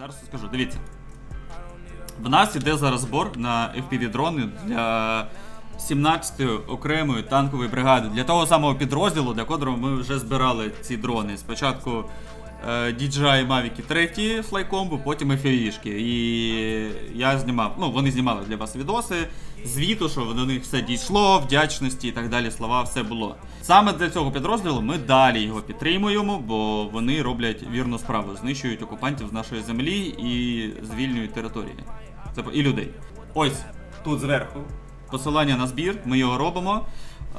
Зараз скажу, дивіться. В нас іде зараз збор на FPV-дрони для 17-ї окремої танкової бригади. Для того самого підрозділу, для котрого ми вже збирали ці дрони. Спочатку DJI Mavic 3 Flycombo, потім FPV-шки. І я знімав, ну вони знімали для вас відоси, звіту, що до них все дійшло, вдячності і так далі, слова, все було. Саме для цього підрозділу ми далі його підтримуємо, бо вони роблять вірну справу, знищують окупантів з нашої землі і звільнюють території. Це і людей. Ось тут зверху посилання на збір, ми його робимо.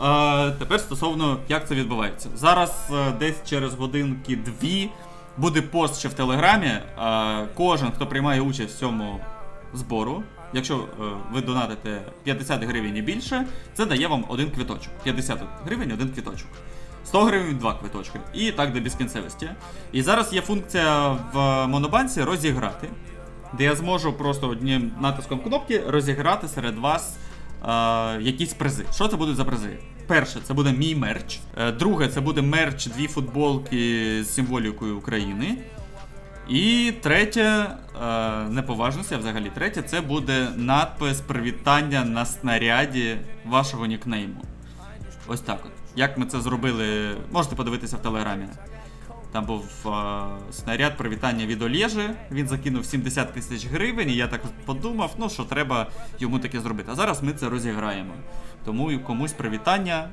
Е, тепер стосовно як це відбувається. Зараз е, десь через годинки дві буде пост ще в телеграмі. Е, кожен, хто приймає участь в цьому збору, якщо е, ви донатите 50 гривень і більше, це дає вам один квиточок. 50 гривень один квиточок. 100 гривень два квиточки. І так до безкінцевості. І зараз є функція в монобанці розіграти, де я зможу просто одним натиском кнопки розіграти серед вас е, якісь призи. Що це будуть за призи? Перше, це буде мій мерч. Е, друге, це буде мерч дві футболки з символікою України. І третє, е, неповажності, а взагалі третє, це буде надпис привітання на снаряді вашого нікнейму. Ось так от. Як ми це зробили, можете подивитися в телеграмі. Там був е, снаряд привітання від Олєжі. Він закинув 70 тисяч гривень, і я так подумав, ну що треба йому таке зробити. А зараз ми це розіграємо. Тому комусь привітання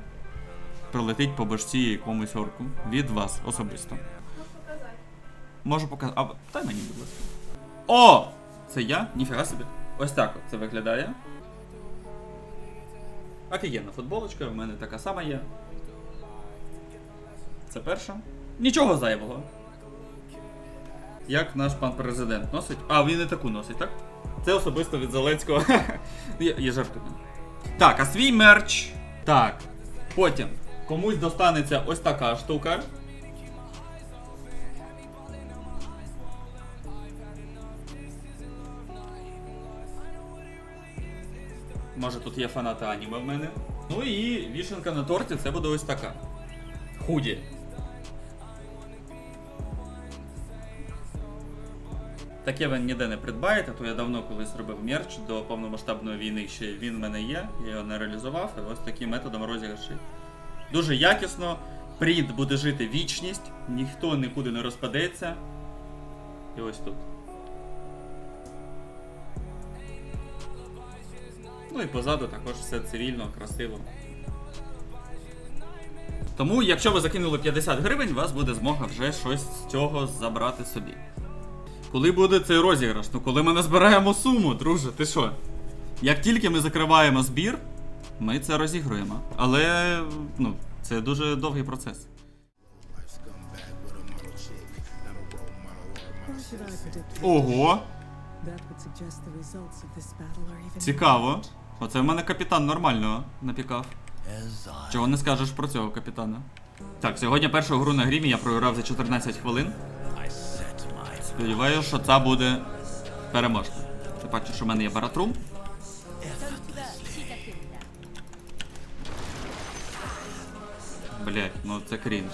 прилетить по башці якомусь орку від вас особисто. Можу показати. А дай мені, будь ласка. О! Це я? Ніфіга собі. Ось так це виглядає. Офігенна футболочка, в мене така сама є. Це перша. Нічого зайвого. Як наш пан президент носить. А, він і таку носить, так? Це особисто від Зеленського. я жартую. Так, а свій мерч. Так. Потім комусь достанеться ось така штука. Може тут є фанати аніме в мене. Ну і вішенка на торті це буде ось така. Худі. Таке ви ніде не придбаєте, то я давно колись робив мерч до повномасштабної війни. Ще він в мене є, я його не реалізував, і ось таким методом розіграші. Дуже якісно, принт буде жити вічність, ніхто нікуди не розпадеться. І ось тут. Ну і позаду також все цивільно, красиво. Тому, якщо ви закинули 50 гривень, у вас буде змога вже щось з цього забрати собі. Коли буде цей розіграш? Ну коли ми назбираємо суму, друже, ти що? Як тільки ми закриваємо збір, ми це розігруємо. Але ну, це дуже довгий процес. Ого, цікаво. Оце в мене капітан нормально напікав. Чого не скажеш про цього капітана? Так, сьогодні першу гру на грімі я програв за 14 хвилин. Сподіваюся, що це буде переможка. Ти бачиш, що в мене є баратрум. Блять, ну це крінж.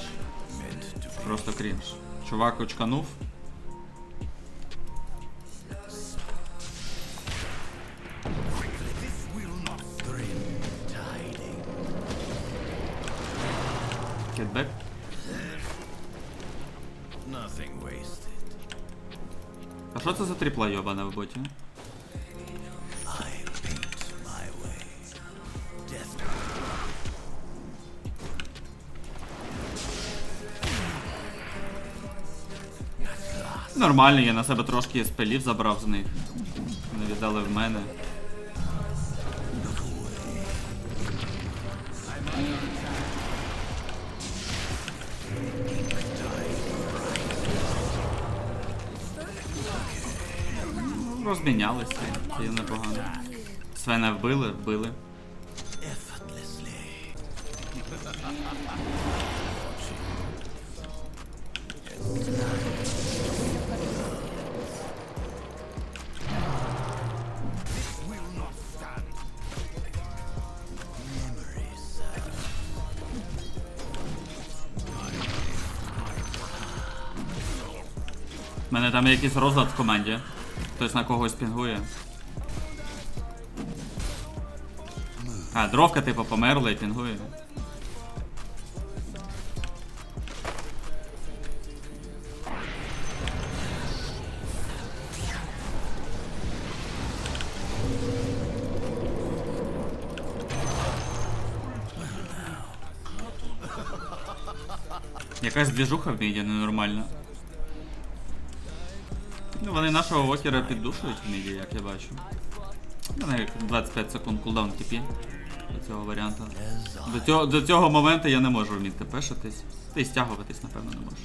Просто крінж. Чувак очканув. Кетбек. Nothing wasted. Що це за тріпла йобана в боті? Нормально, я на себе трошки спелів забрав з них. Не віддали в мене. Розмінялися, це непогано. Свена вбили, вбили. У мене там якийсь розлад в команді. Хтось на когось пінгує. А, дровка типу померла і пінгує. Якась двіжуха в міді ненормальна. Вони нашого вокера піддушують в міді, як я бачу. У мене 25 секунд кулдаун тіпі до цього варіанту. До цього, до цього моменту я не можу вміти пешитись. Та й стягуватись, напевно, не можу.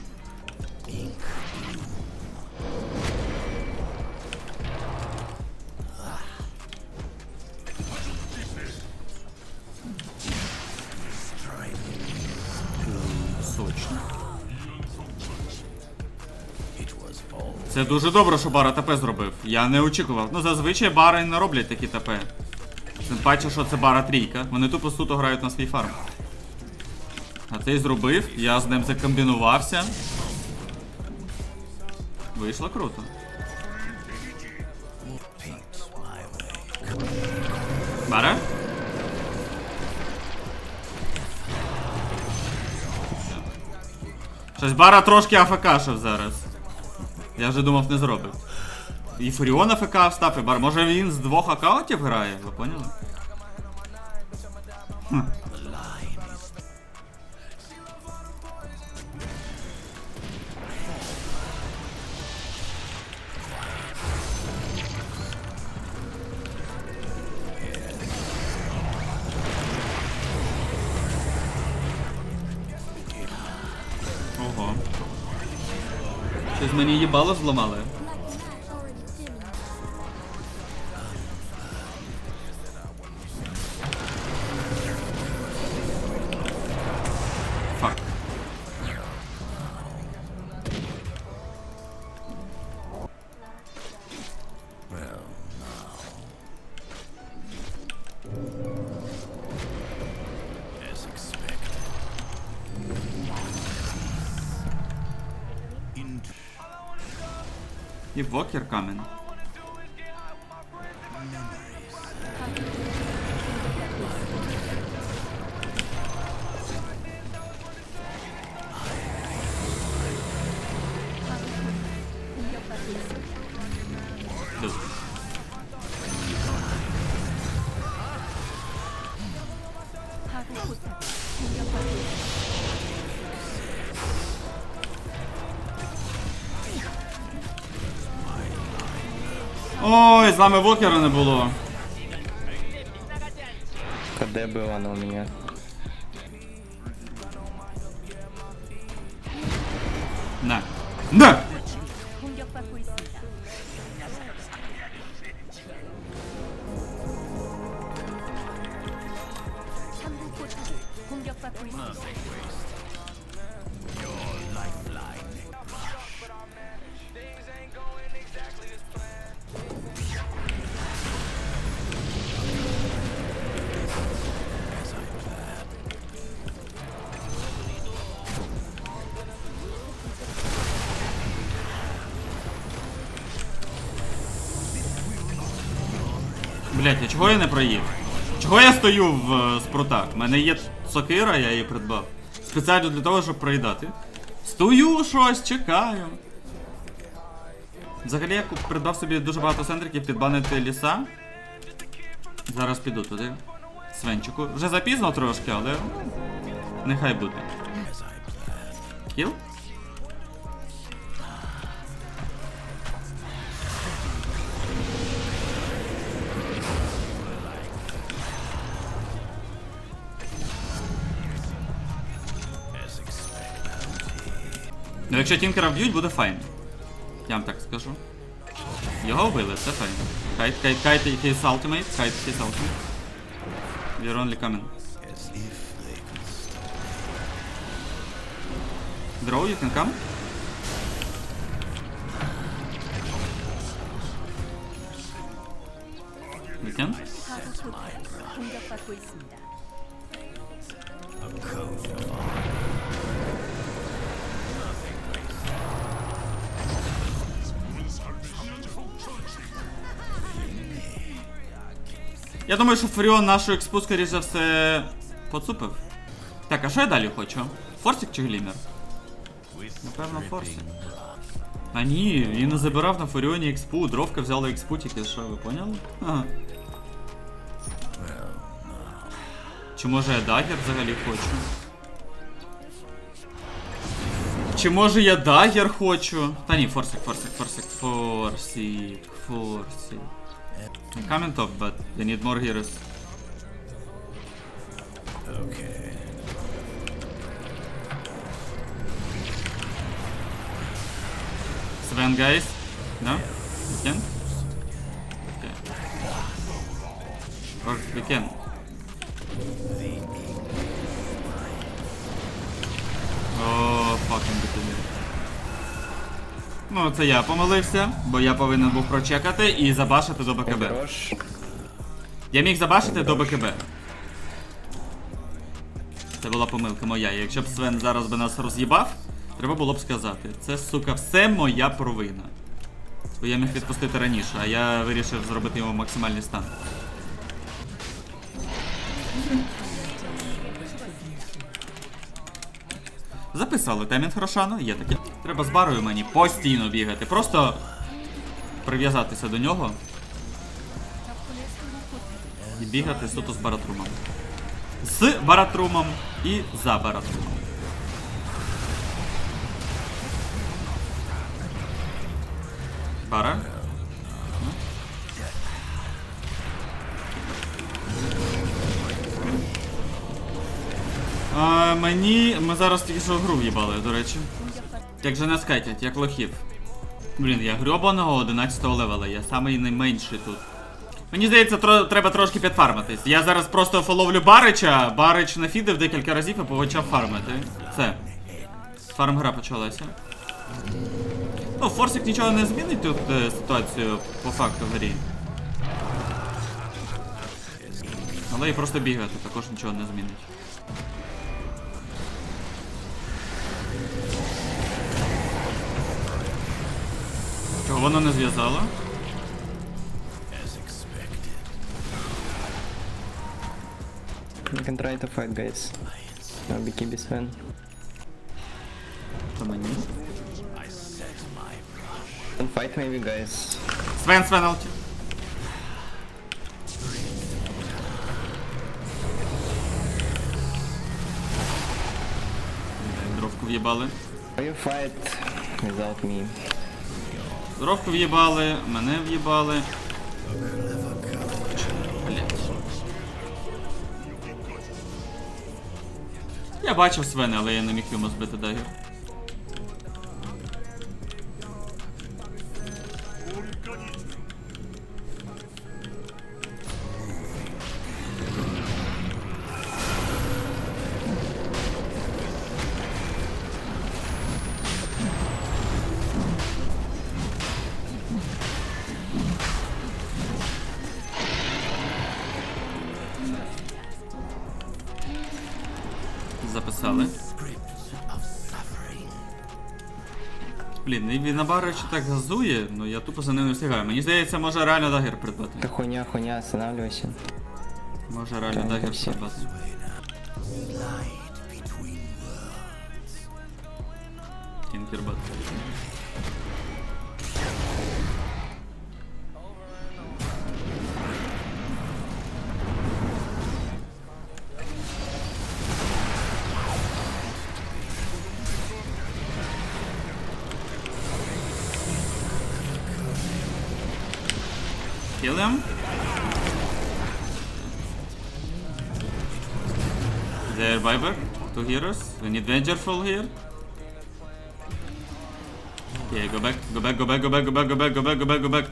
Це дуже добре, що Бара ТП зробив. Я не очікував. Ну зазвичай бари не роблять такі ТП. Тим паче, що це бара трійка. Вони тупо суто грають на свій фарм. А цей зробив, я з ним закомбінувався. Вийшло круто. Бара? Щось бара трошки афекашив зараз. Я вже думав, не зробить. І Фуріон АФК встав, і бар. Може він з двох аккаунтів грає, ви поняли? Хм. Ого. Щось мені їбало зламали. І вокер камен. Ой, з нами вокера не було. КД было оно у меня. На. На! 공격받고 있습니다. 삼부 포탑이 공격받고 있습니다. Чого я не проїв? Чого я стою в е, спрутах? У мене є сокира, я її придбав. Спеціально для того, щоб проїдати. Стою щось, чекаю. Взагалі я придбав собі дуже багато центриків підбанити ліса. Зараз піду туди. Свенчику. Вже запізно трошки, але. Нехай буде. Кіл? Ну якщо Тінкера вб'ють, буде файн. Я вам так скажу. Його вбили, це файно. Кайт, кайт, кайт, кейс алтимейт, кайт, кейс алтимейт. You're only coming. Draw, you can come. We can. A code. Я думаю, що Фуріон нашу експу, скоріш за все, поцупив. Так, а що я далі хочу? Форсик чи глімер? Напевно, форсик. А ні, він не забирав на Фуріоні експу, дровка взяла експу тільки що, ви поняли? Ага. Чи може я дагер взагалі хочу? Чи може я дагер хочу? Та ні, форсик, форсик, форсик, форсик, форсик. I'm coming top, but they need more heroes. Okay. Sven, guys? No? We can? Okay. Or we can. Oh, fucking good Ну, це я помилився, бо я повинен був прочекати і забашити до БКБ. Я міг забашити до БКБ. Це була помилка моя. Якщо б Свен зараз би нас роз'їбав, треба було б сказати. Це, сука, все моя провина. Бо я міг відпустити раніше, а я вирішив зробити йому максимальний стан. Записали темінг Рошану, є таке. Треба з барою мені постійно бігати. Просто прив'язатися до нього і бігати суто з баратрумом. З баратрумом і за баратрумом. Зараз тільки що гру в'їбали, до речі. Як же нас катять, як лохів. Блін, я грьобаного 11 левела, я самий найменший тут. Мені здається, тро- треба трошки підфармитись. Я зараз просто фоловлю Барича, Барич нафідив декілька разів і почав фармити. Все. Фарм гра почалася. Ну, Форсик нічого не змінить тут е, ситуацію по факту в грі. Але і просто бігати також нічого не змінить. Чого вона не зв'язала? You can try to fight, guys. I'll be Kimby's fan. Can fight maybe, guys. Свен, Свен, алти. Дровку в'їбали. How you fight without me? Дровку в'їбали, мене в'їбали. Я бачив свини, але я не міг йому збити дагер. Записали. Блін, він на речі так газує, ну я тупо за ним не встигаю. Мені здається, може реально дагер придбати. Та хуйня, хуйня, останавливайся. Може реально Та, дагер придбати. Кінкербат. Viper. Two heroes. We need Vengerful here. Yeah, go back, go back, go back, go back, go back, go back, go back, go back, go back.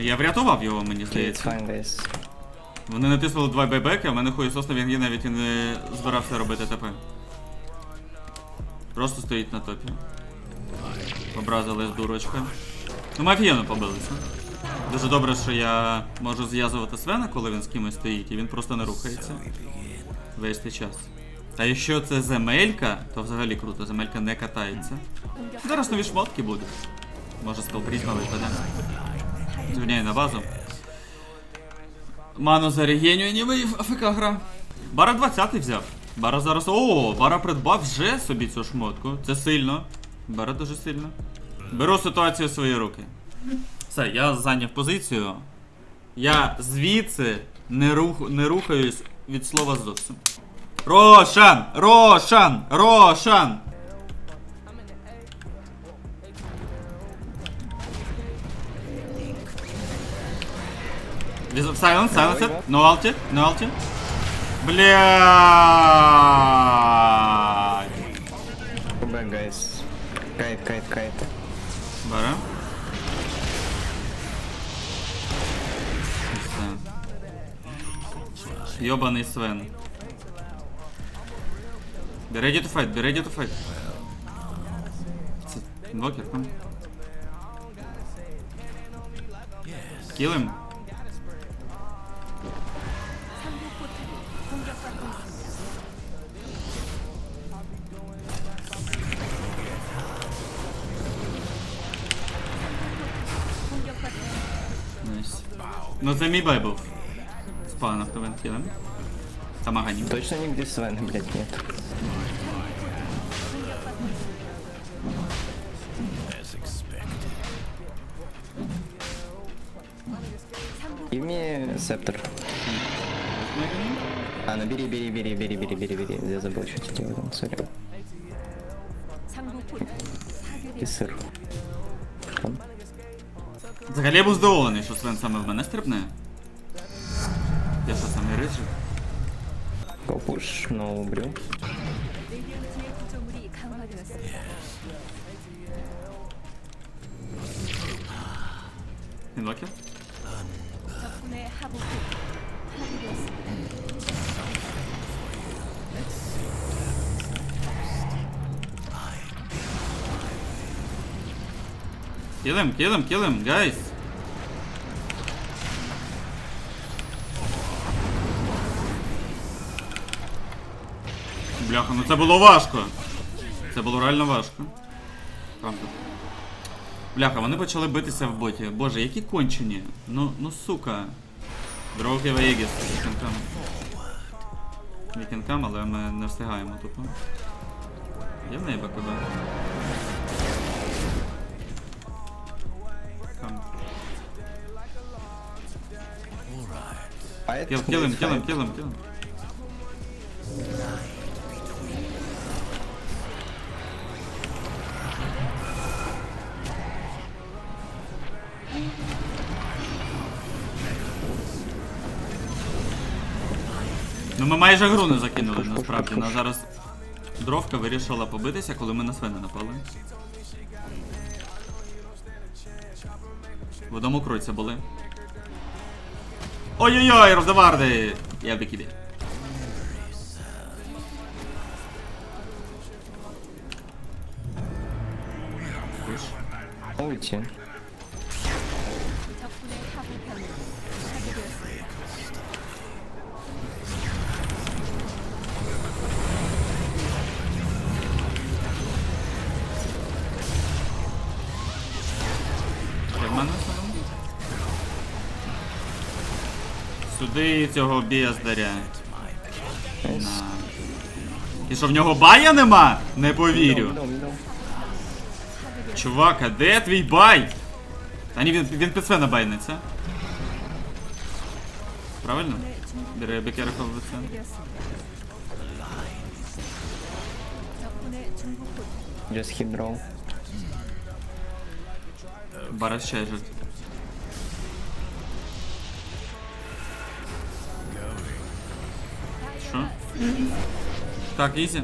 Я врятував його, мені здається. Вони натиснули два байбеки, а в мене хуєсосно він навіть і не збирався робити ТП. Просто стоїть на топі. Образилась дурочка. Ну ми офігенно побилися. Дуже добре, що я можу зв'язувати Свена, коли він з кимось стоїть, і він просто не рухається. Весь цей час. Та якщо це земелька, то взагалі круто, земелька не катається. Зараз нові шмотки будуть. Може скалпрізма випаде. Звільняй на базу. Ману зарегенює, ніби АФК гра. Бара 20 взяв. Бара зараз. О, Бара придбав вже собі цю шмотку. Це сильно. Бара дуже сильно. Беру ситуацію в свої руки. Все, я зайняв позицію. Я звідси не, рух, не рухаюсь від слова зовсім. Рошан! Рошан! Рошан! Silence, it. No ulti, no ulti. Блядь. Ёбаный Свен. Be ready to fight, be ready to fight. Инвокер, там. Kill him. Nice. Но за мибай был. Wpala na to wędkielem. Tamaha nim. Точно нигде с вами, блядь, нет. И мне септор. А, ну бери, бери, бери, бери, бери, бери, бери. Я забыл, что тебе делал, ну, сори. И сыр. Он. Взагалі я був здивований, що Свен саме в мене стрибне. 해야지. Go push, no brew. 레이디언트의 구조물이 강화되었습니다. 막혀? 덕분에 하복이 파괴되었습니다. Kill him, kill him, kill him, guys. Бляха, ну це було важко. Це було реально важко. Правда. Бляха, вони почали битися в боті. Боже, які кончені. Ну, ну сука. Дроги Вегіс, вікінкам. Вікінкам, але ми не встигаємо тупо. Є в неї БКБ? Fight, Kill, kill him, Ну ми майже гру не закинули, насправді. Нас зараз дровка вирішила побитися, коли ми на Свена напали. В одному круці були. Ой-ой-ой, роздаварди! Я би киди. Пуш. Сюди цього біздаря. На. І що в нього бая нема? Не повірю. Чувак, а де твій бай? Та ні, він він ПЦ набайниться. Правильно? Бере бекера ПЦ. Just hit roll. Барас чайжить. Що? Так, ізі.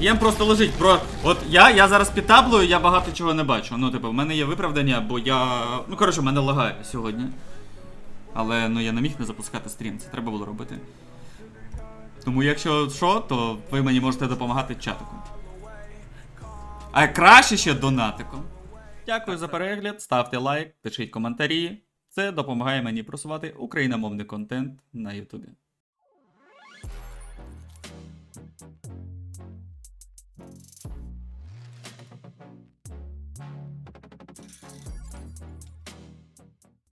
Єм просто лежить. Про... От я, я зараз під таблою, я багато чого не бачу. Ну, типу, в мене є виправдання, бо я. Ну, коротше, в мене лагає сьогодні. Але ну я не міг не запускати стрім, це треба було робити. Тому якщо що, то ви мені можете допомагати чатиком. А краще ще донатиком. Дякую за перегляд, ставте лайк, пишіть коментарі. Це допомагає мені просувати україномовний контент на Ютубі.